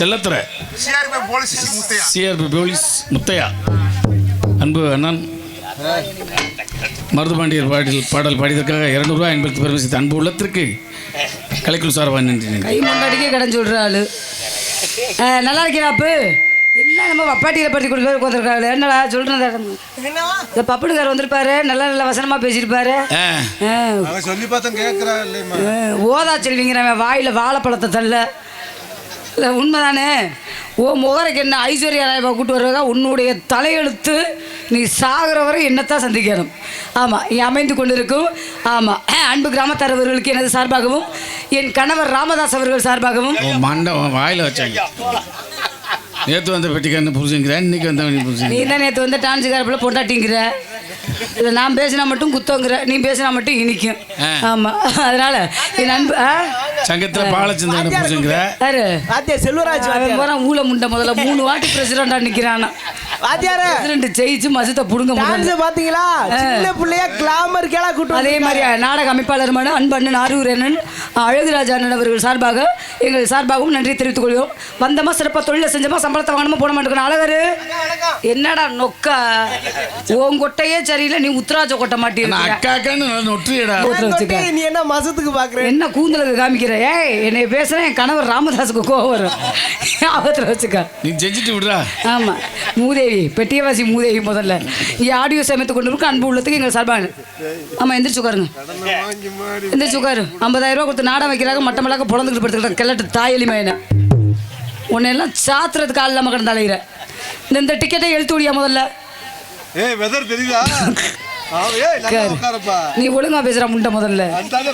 Chellathurai. CRP police Muthiah? அன்பு அண்ணன் மருதுபாண்டியர் பாடல் பாடல் பாடியதற்காக இரநூறுவா என்பது பெருமை செய்த அன்பு உள்ளத்திற்கு கலைக்குழு சார்பாக நன்றி கை முன்னாடிக்கே கடன் சொல்ற ஆளு. நல்லா இருக்கிறாப்பு எல்லாம் நம்ம வப்பாட்டியில் பற்றி கொடுத்து உட்காந்துருக்காரு என்னடா சொல்கிறேன் இந்த பப்புனுக்கார் வந்திருப்பாரு நல்லா நல்ல வசனமா பேசியிருப்பாரு. சொல்லி ஆ, ஓதா செல்விங்கிறவன் வாயில் வாழைப்பழத்தை தள்ள. உண்மைதானே? ஓ முகரைக்கு என்ன ஐஸ்வர்யா ராயபா கூட்டு வருவதா? உன்னுடைய தலையெழுத்து நீ சாகிற வரை என்னத்தான் சந்திக்கணும்? ஆமாம் அமைந்து கொண்டிருக்கும். ஆமாம் அன்பு கிராமத்தாரவர்களுக்கு எனது சார்பாகவும் என் கணவர் ராமதாஸ் அவர்கள் சார்பாகவும். மண்டபம் வாயில் வச்சாங்க. நேற்று வந்த பெட்டிக்காரன் புரிஞ்சுங்கிறேன் இன்னைக்கு வந்தவன் நீ புரிஞ்சுங்க தான் நேற்று வந்து டான்ஸுக்காரப்பில் பொண்டாட்டிங்கிற? இதை நான் பேசினா மட்டும் குத்தங்கிற நீ பேசினா மட்டும் இனிக்கும். ஆமாம் அதனால என் அன்பு ஆ? சங்கத்தில் பாலச்சந்திரன் புரிஞ்சுங்கிற யாரு? வாத்தியார் செல்வராஜ் அவன் போறான் ஊழ முண்டை முதல்ல மூணு வாட்டி பிரசிடண்டா நிக்கிறானா. வாத்தியார பிரசிடண்ட் ஜெயிச்சு மசத்தை புடுங்க டான்ஸ் பாத்தீங்களா? சின்ன பிள்ளையா கிளாமர் கேளா கூட்டு அதே மாதிரி நாடக அமைப்பாளருமான அன்பண்ணன் ஆரூர் அண்ணன் அழகுராஜா அண்ணன் அவர்கள் சார்பாக எங்கள் சார்பாகவும் நன்றி தெரிவித்துக் கொள்கிறோம். வந்தமா சிறப்பாக தொழிலை செஞ்சோமா சம்பளத்தை வாங்கணுமா போட மாட்டேங்கணும் அழகரு. என்னடா நொக்கா? உன் கொட்டையே சரியில்லை நீ உத்தராஜ கொட்ட மாட்டேன் அக்கா அக்கான்னு நொற்றியடா வச்சுக்க. நீ என்ன மசத்துக்கு பாக்குற? என்ன கூந்தலுக்கு காமிக்கிற? ஏய் என்னை பேசுறேன் என் கணவர் ராமதாஸுக்கு கோவம் வரும். ஆபத்தில் வச்சுக்க? நீ செஞ்சுட்டு விடுறா. ஆமா. மூதேவி பெட்டியவாசி மூதேவி முதல்ல. இங்கே ஆடியோ சமைத்து கொண்டு இருக்க அன்பு உள்ளத்துக்கு எங்கள் சார்பாக ஆமா எந்திரிச்சு உட்காருங்க. எந்திரிச்சு உட்காரு. ஐம்பதாயிரம் ரூபா கொடுத்து நாடகம் வைக்கிறாங்க மட்டமல்லாக்க புலந்துக்கிட்டு படுத்துக்கிட்ட கிளட்டு தாயலி மயனை உன்னையெல்லாம் சாத்துறதுக்கு ஆள் இல்லாமல் கிடந்த அலைகிற இந்த டிக்கெட்டை எழுத்து விடியா முதல்ல. ஏய் வெதர் தெரியுதா? நீ ஒழுங்கா பேசுற முண்டை முதல்ல.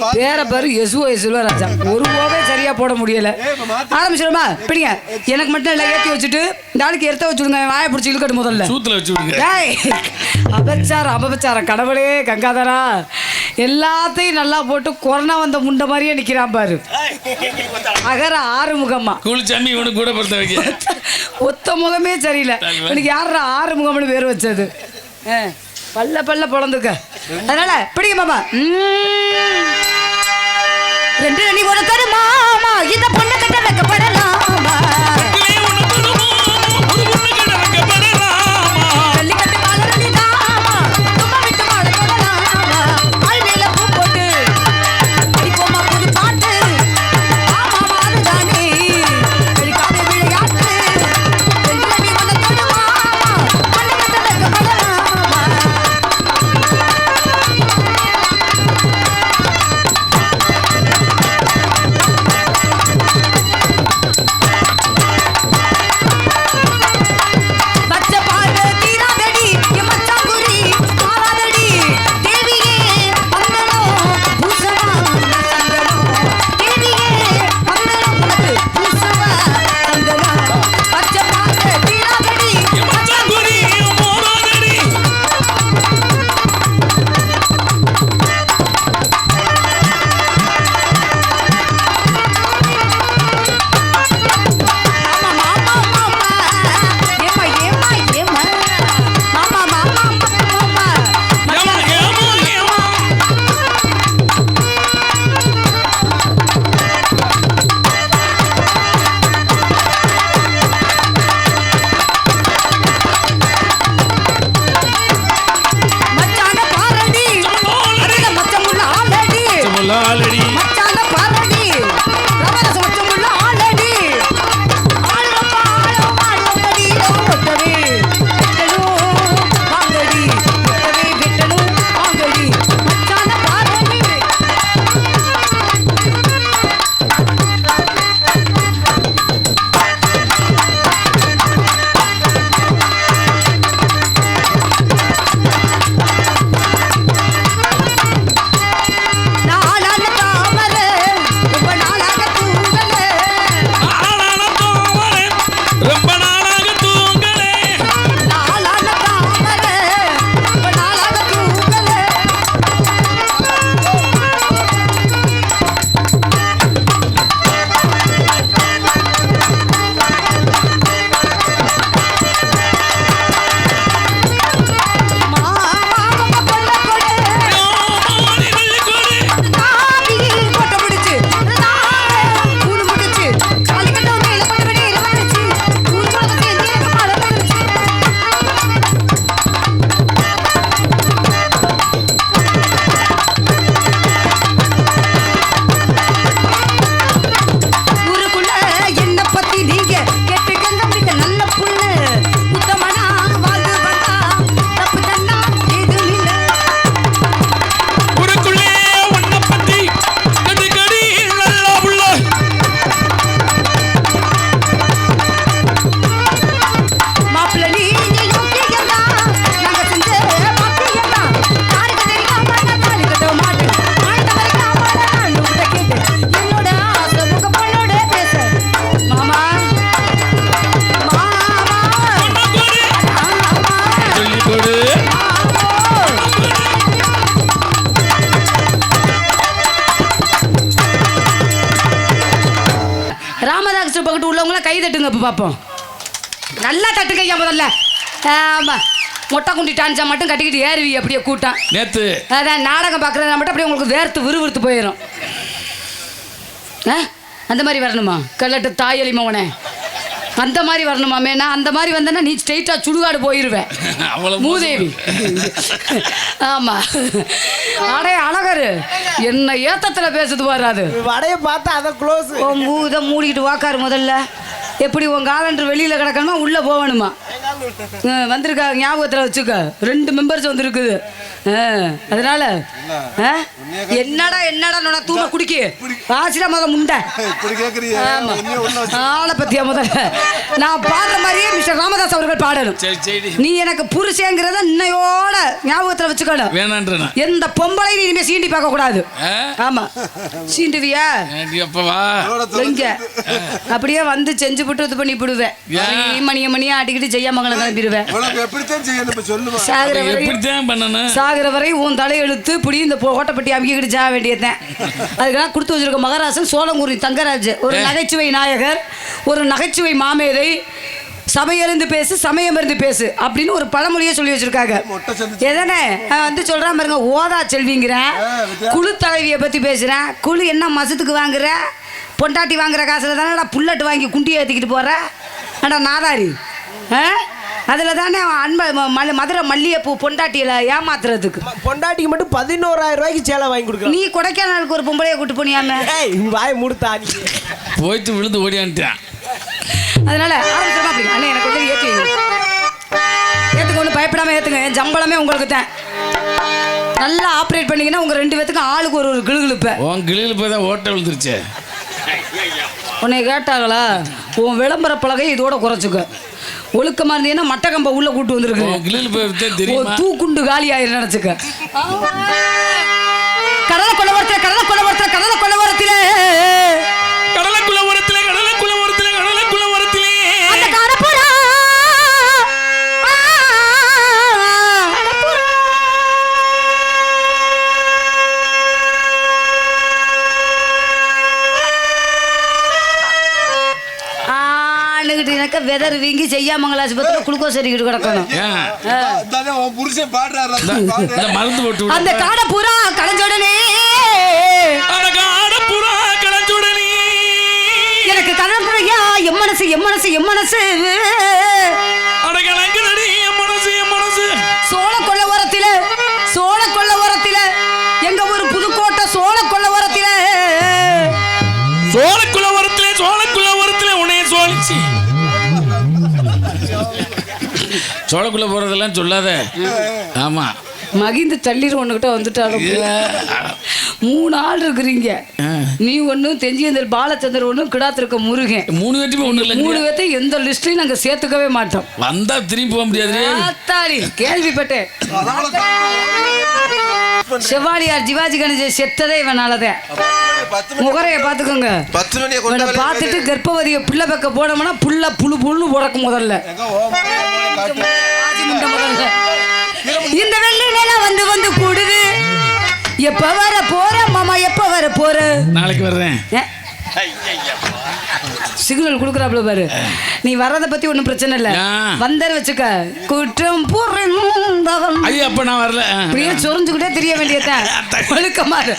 பா- பேர பேரு யசுவோ யசுவராஜா ஒரு ஓவே சரியா போட முடியல. ஏய், இப்ப மாத்து. ஆரம்பிச்சிடுமா? பிடிங்க. எனக்கு மட்டும் எல்லாம் ஏற்றி வச்சுட்டு இந்த ஆளுக்கு எடுத்த வச்சுடுங்க வாயை பிடிச்சி இழுக்கட்டும் முதல்ல. சூத்துல வச்சு விடுங்க. டேய் அபச்சாரம் அபச்சாரம். கடவுளே கங்காதரா. எல்லாத்தையும் நல்லா போட்டு கொரோனா வந்த முண்டை மாதிரியே நிக்கிறான் பாரு. அகர ஆறுமுகமா. கூலிச்சாமி இவனுக்கு கூட பொறுத்த வைக்க. ஒத்த முகமே சரியில்லை. எனக்கு யாரா ஆறுமுகம்னு பேர் வச்சது? ஆ, பல்ல பல்ல பிறந்திருக்க அதனால பிடிங்க மாமா ம். ரெண்டு அணி ஒரு மாமா இந்த பொண்ணு பார்ப்போம் நல்லா தட்டுங்க ஐயா முதல்ல. ஆமா. மொட்டை குண்டி டான்ஸா மட்டும் கட்டிக்கிட்டு ஏறுவி அப்படியே கூட்டம். நேத்து. அதான் நாடகம் பார்க்குறதா மட்டும் அப்படியே உங்களுக்கு வேர்த்து விறுவிறுத்து போயிடும் ஆ? அந்த மாதிரி வரணுமா? கல்லட்டு தாயலி மவனே. அந்த மாதிரி வரணுமாமே நான் அந்த மாதிரி வந்தேன்னா நீ ஸ்ட்ரெயிட்டாக சுடுகாடு போயிடுவேன் மூதேவி. ஆமா. அடே அழகரு. என்ன ஏத்தத்துல பேசுது வராது வடைய பார்த்தா அதை க்ளோஸ் உன் மூ இதை மூடிக்கிட்டு வாக்காரு முதல்ல. எப்படி உன் காலண்டர் வெளியில கிடக்கணுமா உள்ள போகணுமா? வந்திருக்கா ஞாபகத்தில் வச்சுக்க. ரெண்டு மெம்பர்ஸ் வந்திருக்குது. அதனால? என்னடா என்னடா நான் தூண குடிக்கி? ஆசிரா மத முண்டை. ஆளை பத்தியா முதல்ல? நான் பாடுற மாதிரியே மிஸ்டர் ராமதாஸ் அவர்கள் பாடணும். நீ எனக்கு புருஷங்கிறத இன்னையோட ஞாபகத்துல வச்சுக்கணும். எந்த பொம்பளை நீ இனிமே சீண்டி பார்க்க கூடாது? ஆமா. சீண்டுவியா? எங்க? அப்படியே வந்து செஞ்சு இது பண்ணி விடுவேன் ஏன்? மணிய மணியா கிளம்பிடுவேன் எப்படித்தான் செய்யணும் இப்ப சொல்லுமா சாகிற வரை சாகிற வரை உன் தலையெழுத்து இப்படி இந்த ஓட்டப்பட்டி அமைக்கிட்டு ஜா வேண்டியதுதான் அதுக்கெல்லாம் கொடுத்து வச்சிருக்க மகராசன் சோழங்குரி தங்கராஜ் ஒரு நகைச்சுவை நாயகர் ஒரு நகைச்சுவை மாமேதை சபையறிந்து பேசு சமயமறிந்து பேசு அப்படின்னு ஒரு பழமொழியே சொல்லி வச்சிருக்காங்க. எதனே? நான் வந்து சொல்றேன் பாருங்க ஓதா செல்விங்கிறேன் குழு தலைவியை பத்தி பேசுறேன். குழு என்ன மசத்துக்கு வாங்குற? பொண்டாட்டி வாங்குற காசுல தானடா புல்லட் வாங்கி குண்டி ஏற்றிக்கிட்டு போற? அடா நாதாரி. ஆ? அதில் தானே அன்ப ம- மல்ல- மதுரை மல்லிகைப்பூ பொண்டாட்டியில ஏமாத்துறதுக்கு. பொண்டாட்டிக்கு மட்டும் பதினோராயிரம் ரூபாய்க்கு சேலை வாங்கி கொடுக்கலாம் நீ கொடைக்கானலுக்கு ஒரு பொம்பளைய கூட்டு போனியாம? ஏய் வாய் முடுத்தா நீ. போயிட்டு விழுந்து ஓடியான்ட்டான் அதனால ஆரம்பிச்சிடமா அப்படி. அண்ணே எனக்கு வந்து ஏற்றி ஏற்றுக்க ஒன்றும் பயப்படாம ஏற்றுங்க என் சம்பளமே உங்களுக்கு தான் நல்லா ஆப்ரேட் பண்ணீங்கன்னா உங்க ரெண்டு பேத்துக்கும் ஆளுக்கு ஒரு ஒரு கிளுகிழுப்ப உன் கிளியில் போய் தான் ஓட்ட விழுந்துருச்சே. உன்னை கேட்டாங்களா? உன் விளம்பர பலகை இதோட குறைச்சிக்க. ஒழுக்கமா இருந்தீங்கன்னா மட்டக்கம்ப உள்ள கூட்டு வந்திருக்கு. தூக்குண்டு காலி ஆயிரம் நினைச்சுக்க. கடலை கொள்ளவரத்துல கடலை வீங்கி செய்யாமங்கல ஆஸ்பத்திரியில் குளுக்கோஸ் அடிக்கிட்டு கிடக்கணும். புருஷன் மருந்து போட்டு. அந்த காடை பூரா புறா கலஞ்சுடனே எனக்கு கடற்புறையா எம் மனசு எம் சோழக்குள்ள போறதெல்லாம் சொல்லாத. ஆமா. மகிந்து தள்ளீர் ஒண்ணுகிட்ட வந்துட்டாலும் மூணு ஆள் இருக்கிறீங்க. நீ ஒண்ணு தெஞ்சியந்தர் பாலச்சந்தர் ஒண்ணு கிடாத்திருக்க முருகன். மூணு பேட்டுமே ஒண்ணு மூணு இல்லைங்க பேர்த்தையும் எந்த லிஸ்ட்லயும் நாங்க சேர்த்துக்கவே மாட்டோம். வந்தா திரும்பி போக முடியாது ஆத்தாடி கேள்விப்பட்டேன். செவ்வாடியார் சிவாஜி கணேசன் செத்ததே இவனாலதான். மணி முகரைய பாத்துக்கோங்க. பார்த்துட்டு கர்ப்பவதிய பிள்ளை பக்க போனோம்னா புள்ள புழு புழுன்னு உடக்கும் முதல்ல. இந்த வெள்ளி நிலா வந்து வந்து கூடுது. எப்ப வர போற? வர போற நாளைக்கு வர்றேன். சிக்னல் கொடுக்குறாப்புல பாரு. நீ வர்றத பத்தி ஒண்ணும் பிரச்சனை இல்ல. வந்தர் வச்சுக்க. குற்றம் புரிந்தவன். ஐயா அப்ப நான் வரல. ஆ. அப்படியே சொரிஞ்சுக்கிட்டே தெரிய வேண்டியதான் ஒழுக்கமா இரு.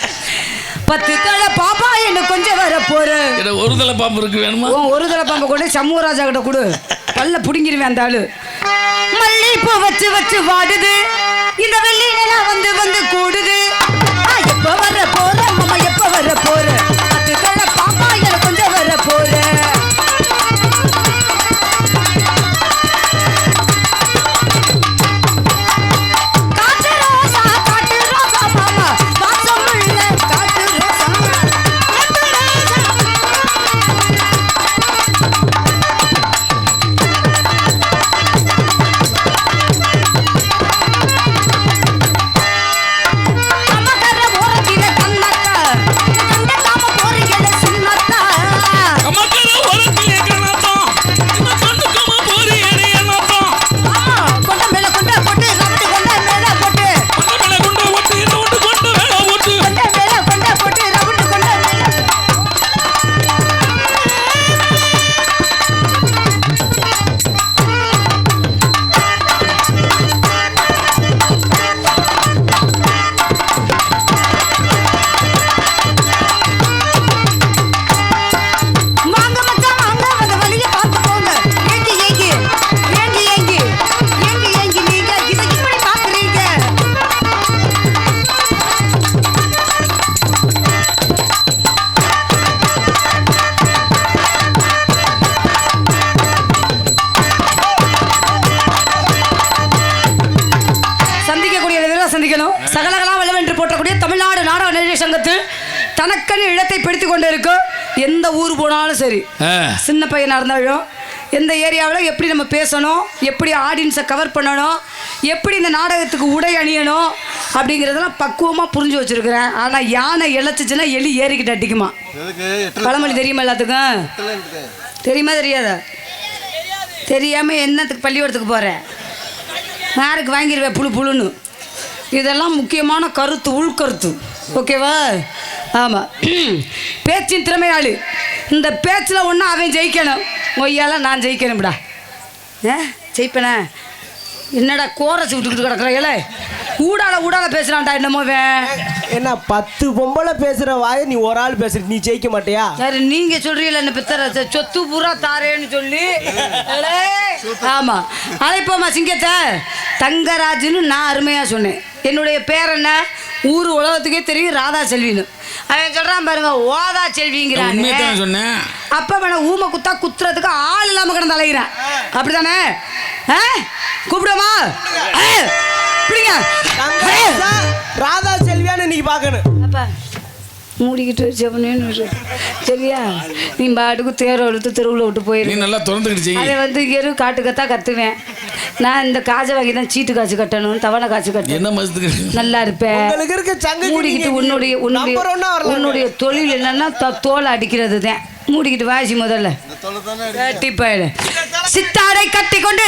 பத்து தலை பாப்பா என்ன கொஞ்சம் வர போற ஒரு தலை பாம்பு இருக்கு வேணுமா? உன் ஒரு தலை பாம்பை கொண்டு சமூகராஜா கிட்ட கொடு. பல்ல புடுங்கிருவேன் அந்த ஆளு. மல்லிப்பூ வச்சு வச்சு வாடுது. இந்த வெள்ளி நிலா வந்து வந்து கூடுது. ஆ, எப்ப தனக்கென இடத்தை பிடித்து கொண்டு இருக்கும் எந்த ஊர் போனாலும் சரி. சின்ன பையனாக இருந்தாலும் எந்த ஏரியாவில் எப்படி நம்ம பேசணும் எப்படி ஆடியன்ஸை கவர் பண்ணணும் எப்படி இந்த நாடகத்துக்கு உடை அணியணும் அப்படிங்கிறதெல்லாம் பக்குவமாக புரிஞ்சு வச்சுருக்கிறேன். ஆனால் யானை இழைச்சிச்சுன்னா எலி ஏறிக்கிட்டு அடிக்குமா? பழமொழி தெரியுமா எல்லாத்துக்கும்? தெரியுமா தெரியாதா? தெரியாமல் என்னத்துக்கு பள்ளிக்கூடத்துக்கு போகிற யாருக்கு வாங்கிடுவேன் புழு புழுன்னு. இதெல்லாம் முக்கியமான கருத்து உள்கருத்து. ஓகேவா? ஆமாம் பேச்சின் திறமையாளி. இந்த பேச்சில் ஒன்று அவன் ஜெயிக்கணும். மொய்யால நான் ஜெயிக்கணும்டா. ஏ? ஜெயிப்பேனே. என்னடா கோரச்சு விட்டுக்கிட்டு கிடக்குறீங்கள ஊடால ஊடால பேசுகிறான்டா என்னமோ அவன் என்ன பத்து பொம்பளை பேசுற வாயை நீ ஒரு ஆள் பேசுற நீ ஜெயிக்க மாட்டியா? யாரு நீங்க சொல்றீங்களா என்ன பித்தர? சொத்து பூரா தாரேன்னு சொல்லி. அடே, ஆமா. அழைப்போமா சிங்கத்தை. தங்கராஜுன்னு நான் அருமையா சொன்னேன். என்னுடைய பேர் என்ன? ஊர் உலகத்துக்கே தெரியும் ராதா செல்வின்னு அவன் சொல்றான் பாருங்க ஓதா செல்விங்கிறான் சொன்னேன். அப்ப வேணா ஊமை குத்தா குத்துறதுக்கு ஆள் இல்லாம கிடந்து அலைகிறேன் அப்படிதானே ஆ? கூப்பிடுமா பிடிங்க ராதா செல்வியான்னு நீ பார்க்கணும். மூடிக்கிட்டு செவனேன்னு இரு. சரியா? நீ பாட்டுக்கு தேரை இழுத்து தெருவில் விட்டு நீ போயிரு நல்லா திறந்துக்கிட்டு அதை வந்து எரு காட்டுக்கத்தான் கத்துவேன். நான் இந்த காசை வாங்கி தான் சீட்டு காசு கட்டணும் தவணை காசு கட்டணும். நல்லா இருப்பேன் உங்களுக்கு இருக்க சங்கு மூடிக்கிட்டு உன்னுடைய உன்னுடைய உன்னுடைய தொழில் என்னன்னா த- தோலை அடிக்கிறது தான். மூடிக்கிட்டு வாசி முதல்ல. சித்தாடை கட்டி கொண்டு